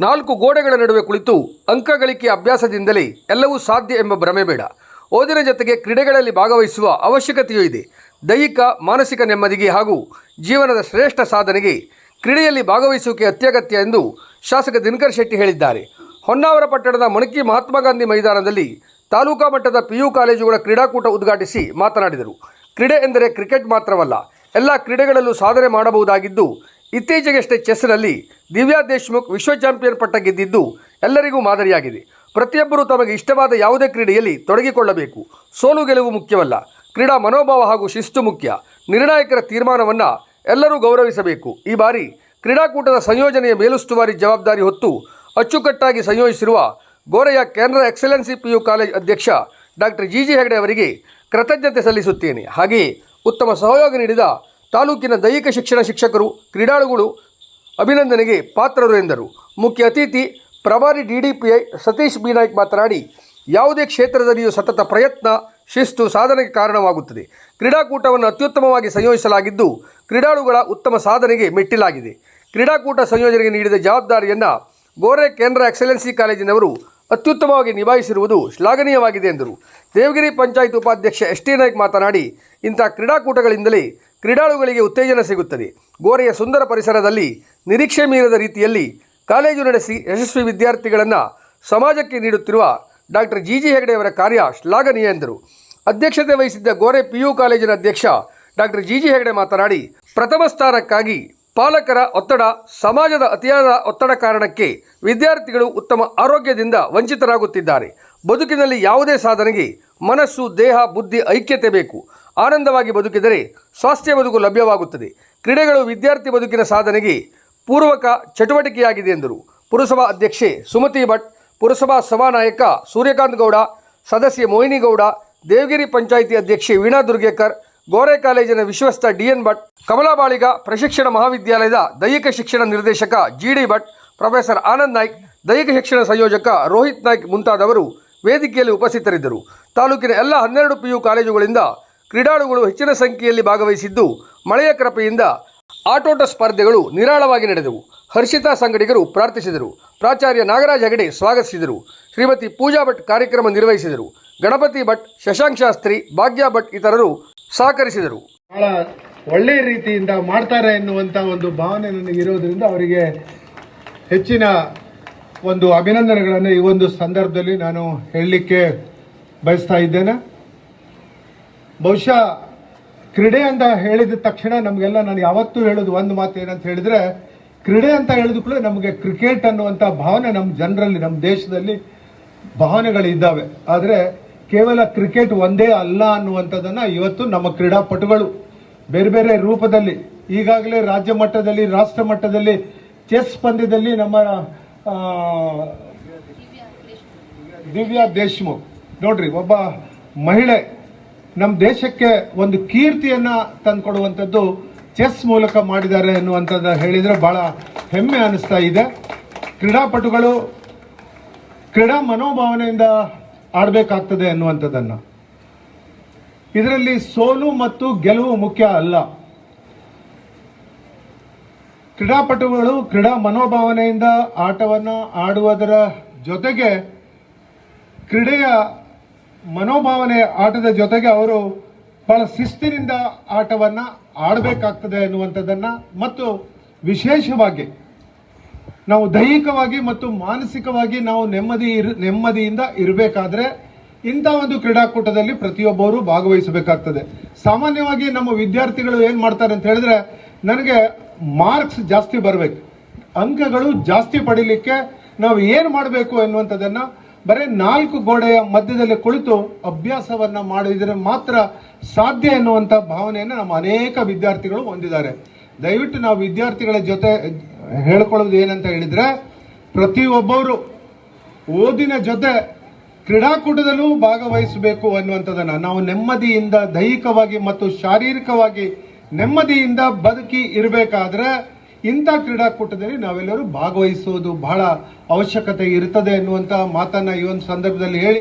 ನಾಲ್ಕು ಗೋಡೆಗಳ ನಡುವೆ ಕುಳಿತು ಅಂಕಗಳಿಕೆ ಅಭ್ಯಾಸದಿಂದಲೇ ಎಲ್ಲವೂ ಸಾಧ್ಯ ಎಂಬ ಭ್ರಮೆ ಬೇಡ ಓದಿನ ಜೊತೆಗೆ ಕ್ರೀಡೆಗಳಲ್ಲಿ ಭಾಗವಹಿಸುವ ಅವಶ್ಯಕತೆಯೂ ಇದೆ. ದೈಹಿಕ, ಮಾನಸಿಕ ನೆಮ್ಮದಿಗೆ ಹಾಗೂ ಜೀವನದ ಶ್ರೇಷ್ಠ ಸಾಧನೆಗೆ ಕ್ರೀಡೆಯಲ್ಲಿ ಭಾಗವಹಿಸುವಿಕೆ ಅತ್ಯಗತ್ಯ ಎಂದು ಶಾಸಕ ದಿನಕರ್ ಶೆಟ್ಟಿ ಹೇಳಿದ್ದಾರೆ. ಹೊನ್ನಾವರ ಪಟ್ಟಣದ ಮಣಕಿ ಮಹಾತ್ಮ ಗಾಂಧಿ ಮೈದಾನದಲ್ಲಿ ತಾಲೂಕಾ ಮಟ್ಟದ ಪಿಯು ಕಾಲೇಜುಗಳ ಕ್ರೀಡಾಕೂಟ ಉದ್ಘಾಟಿಸಿ ಮಾತನಾಡಿದರು. ಕ್ರೀಡೆ ಎಂದರೆ ಕ್ರಿಕೆಟ್ ಮಾತ್ರವಲ್ಲ, ಎಲ್ಲ ಕ್ರೀಡೆಗಳಲ್ಲೂ ಸಾಧನೆ ಮಾಡಬಹುದಾಗಿದ್ದು, ಇತ್ತೀಚೆಗಷ್ಟೇ ಚೆಸ್ನಲ್ಲಿ ದಿವ್ಯಾ ದೇಶ್ಮುಖ್ ವಿಶ್ವ ಚಾಂಪಿಯನ್ ಪಟ್ಟ ಗೆದ್ದಿದ್ದು ಎಲ್ಲರಿಗೂ ಮಾದರಿಯಾಗಿದೆ. ಪ್ರತಿಯೊಬ್ಬರೂ ತಮಗೆ ಇಷ್ಟವಾದ ಯಾವುದೇ ಕ್ರೀಡೆಯಲ್ಲಿ ತೊಡಗಿಕೊಳ್ಳಬೇಕು. ಸೋಲು ಗೆಲುವು ಮುಖ್ಯವಲ್ಲ. ಕ್ರೀಡಾ ಮನೋಭಾವ ಹಾಗೂ ಶಿಸ್ತು ಮುಖ್ಯ. ನಿರ್ಣಾಯಕರ ತೀರ್ಮಾನವನ್ನು ಎಲ್ಲರೂ ಗೌರವಿಸಬೇಕು. ಈ ಬಾರಿ ಕ್ರೀಡಾಕೂಟದ ಸಂಯೋಜನೆಯ ಮೇಲುಸ್ತುವಾರಿ ಜವಾಬ್ದಾರಿ ಹೊತ್ತು ಅಚ್ಚುಕಟ್ಟಾಗಿ ಸಂಯೋಜಿಸಿರುವ ಗೋರೆಯ ಕೇಂದ್ರ ಎಕ್ಸಲೆನ್ಸಿ ಪಿ ಯು ಕಾಲೇಜ್ ಅಧ್ಯಕ್ಷ ಡಾಕ್ಟರ್ ಜಿ ಜಿ ಹೆಗಡೆ ಅವರಿಗೆ ಕೃತಜ್ಞತೆ ಸಲ್ಲಿಸುತ್ತೇನೆ. ಹಾಗೆಯೇ ಉತ್ತಮ ಸಹಯೋಗ ನೀಡಿದ ತಾಲೂಕಿನ ದೈಹಿಕ ಶಿಕ್ಷಣ ಶಿಕ್ಷಕರು, ಕ್ರೀಡಾಳುಗಳು ಅಭಿನಂದನೆಗೆ ಪಾತ್ರರು ಎಂದರು. ಮುಖ್ಯ ಅತಿಥಿ ಪ್ರಭಾರಿ ಡಿಡಿಪಿಐ ಸತೀಶ್ ಬಿ ನಾಯ್ಕ್ ಮಾತನಾಡಿ, ಯಾವುದೇ ಕ್ಷೇತ್ರದಲ್ಲಿಯೂ ಸತತ ಪ್ರಯತ್ನ, ಶಿಸ್ತು, ಸಾಧನೆಗೆ ಕಾರಣವಾಗುತ್ತದೆ. ಕ್ರೀಡಾಕೂಟವನ್ನು ಅತ್ಯುತ್ತಮವಾಗಿ ಸಂಯೋಜಿಸಲಾಗಿದ್ದು, ಕ್ರೀಡಾಳುಗಳ ಉತ್ತಮ ಸಾಧನೆಗೆ ಮೆಟ್ಟಿಲಾಗಿದೆ. ಕ್ರೀಡಾಕೂಟ ಸಂಯೋಜನೆಗೆ ನೀಡಿದ ಜವಾಬ್ದಾರಿಯನ್ನು ಗೋರೆ ಕೇಂದ್ರ ಎಕ್ಸಲೆನ್ಸಿ ಕಾಲೇಜಿನವರು ಅತ್ಯುತ್ತಮವಾಗಿ ನಿಭಾಯಿಸಿರುವುದು ಶ್ಲಾಘನೀಯವಾಗಿದೆ ಎಂದರು. ದೇವಗಿರಿ ಪಂಚಾಯತ್ ಉಪಾಧ್ಯಕ್ಷ ಎಸ್ ಟಿ ನಾಯ್ಕ್ ಮಾತನಾಡಿ, ಇಂಥ ಕ್ರೀಡಾಕೂಟಗಳಿಂದಲೇ ಕ್ರೀಡಾಳುಗಳಿಗೆ ಉತ್ತೇಜನ ಸಿಗುತ್ತದೆ. ಗೋರೆಯ ಸುಂದರ ಪರಿಸರದಲ್ಲಿ ನಿರೀಕ್ಷೆ ಮೀರದ ರೀತಿಯಲ್ಲಿ ಕಾಲೇಜು ನಡೆಸಿ ಯಶಸ್ವಿ ವಿದ್ಯಾರ್ಥಿಗಳನ್ನು ಸಮಾಜಕ್ಕೆ ನೀಡುತ್ತಿರುವ ಡಾಕ್ಟರ್ ಜಿ ಜಿ ಹೆಗಡೆಯವರ ಕಾರ್ಯ ಶ್ಲಾಘನೀಯ ಎಂದರು. ಅಧ್ಯಕ್ಷತೆ ವಹಿಸಿದ್ದ ಗೋರೆ ಪಿಯು ಕಾಲೇಜಿನ ಅಧ್ಯಕ್ಷ ಡಾಕ್ಟರ್ ಜಿ ಜಿ ಹೆಗಡೆ ಮಾತನಾಡಿ, ಪ್ರಥಮ ಸ್ಥಾನಕ್ಕಾಗಿ ಪಾಲಕರ ಒತ್ತಡ, ಸಮಾಜದ ಅತಿಯಾದ ಒತ್ತಡ ಕಾರಣಕ್ಕೆ ವಿದ್ಯಾರ್ಥಿಗಳು ಉತ್ತಮ ಆರೋಗ್ಯದಿಂದ ವಂಚಿತರಾಗುತ್ತಿದ್ದಾರೆ. ಬದುಕಿನಲ್ಲಿ ಯಾವುದೇ ಸಾಧನೆಗೆ ಮನಸ್ಸು, ದೇಹ, ಬುದ್ಧಿ, ಐಕ್ಯತೆ ಬೇಕು. ಆನಂದವಾಗಿ ಬದುಕಿದರೆ ಸ್ವಾಸ್ಥ್ಯ ಬದುಕು ಲಭ್ಯವಾಗುತ್ತದೆ. ಕ್ರೀಡೆಗಳು ವಿದ್ಯಾರ್ಥಿ ಬದುಕಿನ ಸಾಧನೆಗೆ ಪೂರ್ವಕ ಚಟುವಟಿಕೆಯಾಗಿದೆ ಎಂದರು. ಪುರಸಭಾ ಅಧ್ಯಕ್ಷೆ ಸುಮತಿ ಭಟ್, ಪುರಸಭಾ ಸಭಾನಾಯಕ ಸೂರ್ಯಕಾಂತ್ ಗೌಡ, ಸದಸ್ಯೆ ಮೋಹಿನಿಗೌಡ ದೇವಗಿರಿ ಪಂಚಾಯಿತಿ ಅಧ್ಯಕ್ಷೆ ವೀಣಾ ದುರ್ಗೇಕರ್, ಗೋರೆ ಕಾಲೇಜಿನ ವಿಶ್ವಸ್ಥ ಡಿಎನ್ ಭಟ್ ಕಮಲಾಬಾಳಿಗ ಪ್ರಶಿಕ್ಷಣ ಮಹಾವಿದ್ಯಾಲಯದ ದೈಹಿಕ ಶಿಕ್ಷಣ ನಿರ್ದೇಶಕ G D Bhat, professor Anand Naik, ದೈಹಿಕ ಶಿಕ್ಷಣ ಸಂಯೋಜಕ ರೋಹಿತ್ ನಾಯ್ಕ್ ಮುಂತಾದವರು ವೇದಿಕೆಯಲ್ಲಿ ಉಪಸ್ಥಿತರಿದ್ದರು. ತಾಲೂಕಿನ ಎಲ್ಲ ಹನ್ನೆರಡು ಪಿಯು ಕಾಲೇಜುಗಳಿಂದ ಕ್ರೀಡಾಳುಗಳು ಹೆಚ್ಚಿನ ಸಂಖ್ಯೆಯಲ್ಲಿ ಭಾಗವಹಿಸಿದ್ದು, ಮಳೆಯ ಕೃಪೆಯಿಂದ ಆಟೋಟ ಸ್ಪರ್ಧೆಗಳು ನಿರಾಳವಾಗಿ ನಡೆದವು. ಹರ್ಷಿತಾ ಸಂಗಡಿಗರು ಪ್ರಾರ್ಥಿಸಿದರು. ಪ್ರಾಚಾರ್ಯ ನಾಗರಾಜ್ ಹೆಗಡೆ ಸ್ವಾಗತಿಸಿದರು. ಶ್ರೀಮತಿ ಪೂಜಾ ಭಟ್ ಕಾರ್ಯಕ್ರಮ ನಿರ್ವಹಿಸಿದರು. ಗಣಪತಿ ಭಟ್, ಶಶಾಂಕ್ ಶಾಸ್ತ್ರಿ, ಭಾಗ್ಯ ಭಟ್ ಇತರರು ಸಹಕರಿಸಿದರು. ಬಹಳ ಒಳ್ಳೆಯ ರೀತಿಯಿಂದ ಮಾಡ್ತಾರೆ ಎನ್ನುವಂಥ ಒಂದು ಭಾವನೆ ನನಗೆ ಇರೋದ್ರಿಂದ ಅವರಿಗೆ ಹೆಚ್ಚಿನ ಒಂದು ಅಭಿನಂದನೆಗಳನ್ನು ಈ ಒಂದು ಸಂದರ್ಭದಲ್ಲಿ ನಾನು ಹೇಳಲಿಕ್ಕೆ ಬಯಸ್ತಾ ಇದ್ದೇನೆ. ಬಹುಶಃ ಕ್ರೀಡೆ ಅಂತ ಹೇಳಿದ ತಕ್ಷಣ ನಮಗೆಲ್ಲ ನಾನು ಯಾವತ್ತೂ ಹೇಳೋದು ಒಂದು ಮಾತು ಏನಂತ ಹೇಳಿದ್ರೆ, ಕ್ರೀಡೆ ಅಂತ ಹೇಳಿದ ಕೂಡ ನಮಗೆ ಕ್ರಿಕೆಟ್ ಅನ್ನುವಂಥ ಭಾವನೆ ನಮ್ಮ ಜನರಲ್ಲಿ ನಮ್ಮ ದೇಶದಲ್ಲಿ ಭಾವನೆಗಳಿದ್ದಾವೆ. ಆದರೆ ಕೇವಲ ಕ್ರಿಕೆಟ್ ಒಂದೇ ಅಲ್ಲ ಅನ್ನುವಂಥದ್ದನ್ನು ಇವತ್ತು ನಮ್ಮ ಕ್ರೀಡಾಪಟುಗಳು ಬೇರೆ ಬೇರೆ ರೂಪದಲ್ಲಿ, ಈಗಾಗಲೇ ರಾಜ್ಯ ಮಟ್ಟದಲ್ಲಿ, ರಾಷ್ಟ್ರ ಮಟ್ಟದಲ್ಲಿ, ಚೆಸ್ ಪಂದ್ಯದಲ್ಲಿ ನಮ್ಮ ದಿವ್ಯಾ ದೇಶ್ಮುಖ್. ನೋಡ್ರಿ, ಒಬ್ಬ ಮಹಿಳೆ ನಮ್ಮ ದೇಶಕ್ಕೆ ಒಂದು ಕೀರ್ತಿಯನ್ನು ತಂದುಕೊಡುವಂಥದ್ದು ಚೆಸ್ ಮೂಲಕ ಮಾಡಿದ್ದಾರೆ ಅನ್ನುವಂಥದ್ದು ಹೇಳಿದರೆ ಭಾಳ ಹೆಮ್ಮೆ ಅನ್ನಿಸ್ತಾ ಇದೆ. ಕ್ರೀಡಾಪಟುಗಳು ಕ್ರೀಡಾ ಮನೋಭಾವನೆಯಿಂದ ಆಡಬೇಕಾಗ್ತದೆ ಅನ್ನುವಂಥದ್ದನ್ನು. ಇದರಲ್ಲಿ ಸೋಲು ಮತ್ತು ಗೆಲುವು ಮುಖ್ಯ ಅಲ್ಲ. ಕ್ರೀಡಾಪಟುಗಳು ಕ್ರೀಡಾ ಮನೋಭಾವನೆಯಿಂದ ಆಟವನ್ನು ಆಡುವುದರ ಜೊತೆಗೆ ಕ್ರೀಡೆಯ ಮನೋಭಾವನೆ ಆಟದ ಜೊತೆಗೆ ಅವರು ಬಹಳ ಶಿಸ್ತಿನಿಂದ ಆಟವನ್ನ ಆಡಬೇಕಾಗ್ತದೆ ಅನ್ನುವಂಥದ್ದನ್ನ ಮತ್ತು ವಿಶೇಷವಾಗಿ ನಾವು ದೈಹಿಕವಾಗಿ ಮತ್ತು ಮಾನಸಿಕವಾಗಿ ನಾವು ನೆಮ್ಮದಿ ಇರ್, ನೆಮ್ಮದಿಯಿಂದ ಇರಬೇಕಾದ್ರೆ ಇಂಥ ಒಂದು ಕ್ರೀಡಾಕೂಟದಲ್ಲಿ ಪ್ರತಿಯೊಬ್ಬರು ಭಾಗವಹಿಸಬೇಕಾಗ್ತದೆ. ಸಾಮಾನ್ಯವಾಗಿ ನಮ್ಮ ವಿದ್ಯಾರ್ಥಿಗಳು ಏನು ಮಾಡ್ತಾರೆ ಅಂತ ಹೇಳಿದ್ರೆ ನನಗೆ ಮಾರ್ಕ್ಸ್ ಜಾಸ್ತಿ ಬರಬೇಕು, ಅಂಕಗಳು ಜಾಸ್ತಿ ಪಡೀಲಿಕ್ಕೆ ನಾವು ಏನು ಮಾಡಬೇಕು ಎನ್ನುವಂಥದ್ದನ್ನ ಬರೀ ನಾಲ್ಕು ಗೋಡೆಯ ಮಧ್ಯದಲ್ಲಿ ಕುಳಿತು ಅಭ್ಯಾಸವನ್ನ ಮಾಡಿದರೆ ಮಾತ್ರ ಸಾಧ್ಯ ಎನ್ನುವಂಥ ಭಾವನೆಯನ್ನು ನಮ್ಮ ಅನೇಕ ವಿದ್ಯಾರ್ಥಿಗಳು ಹೊಂದಿದ್ದಾರೆ. ದಯವಿಟ್ಟು ನಾವು ವಿದ್ಯಾರ್ಥಿಗಳ ಜೊತೆ ಹೇಳ್ಕೊಳ್ಳೋದು ಏನಂತ ಹೇಳಿದ್ರೆ, ಪ್ರತಿಯೊಬ್ಬರು ಓದಿನ ಜೊತೆ ಕ್ರೀಡಾಕೂಟದಲ್ಲೂ ಭಾಗವಹಿಸಬೇಕು ಅನ್ನುವಂಥದ್ದನ್ನ, ನಾವು ನೆಮ್ಮದಿಯಿಂದ ದೈಹಿಕವಾಗಿ ಮತ್ತು ಶಾರೀರಿಕವಾಗಿ ನೆಮ್ಮದಿಯಿಂದ ಬದುಕಿ ಇರಬೇಕಾದ್ರೆ ಇಂಥ ಕ್ರೀಡಾಕೂಟದಲ್ಲಿ ನಾವೆಲ್ಲರೂ ಭಾಗವಹಿಸುವುದು ಬಹಳ ಅವಶ್ಯಕತೆ ಇರುತ್ತದೆ ಎನ್ನುವಂತಹ ಮಾತನ್ನ ಈ ಒಂದು ಸಂದರ್ಭದಲ್ಲಿ ಹೇಳಿ.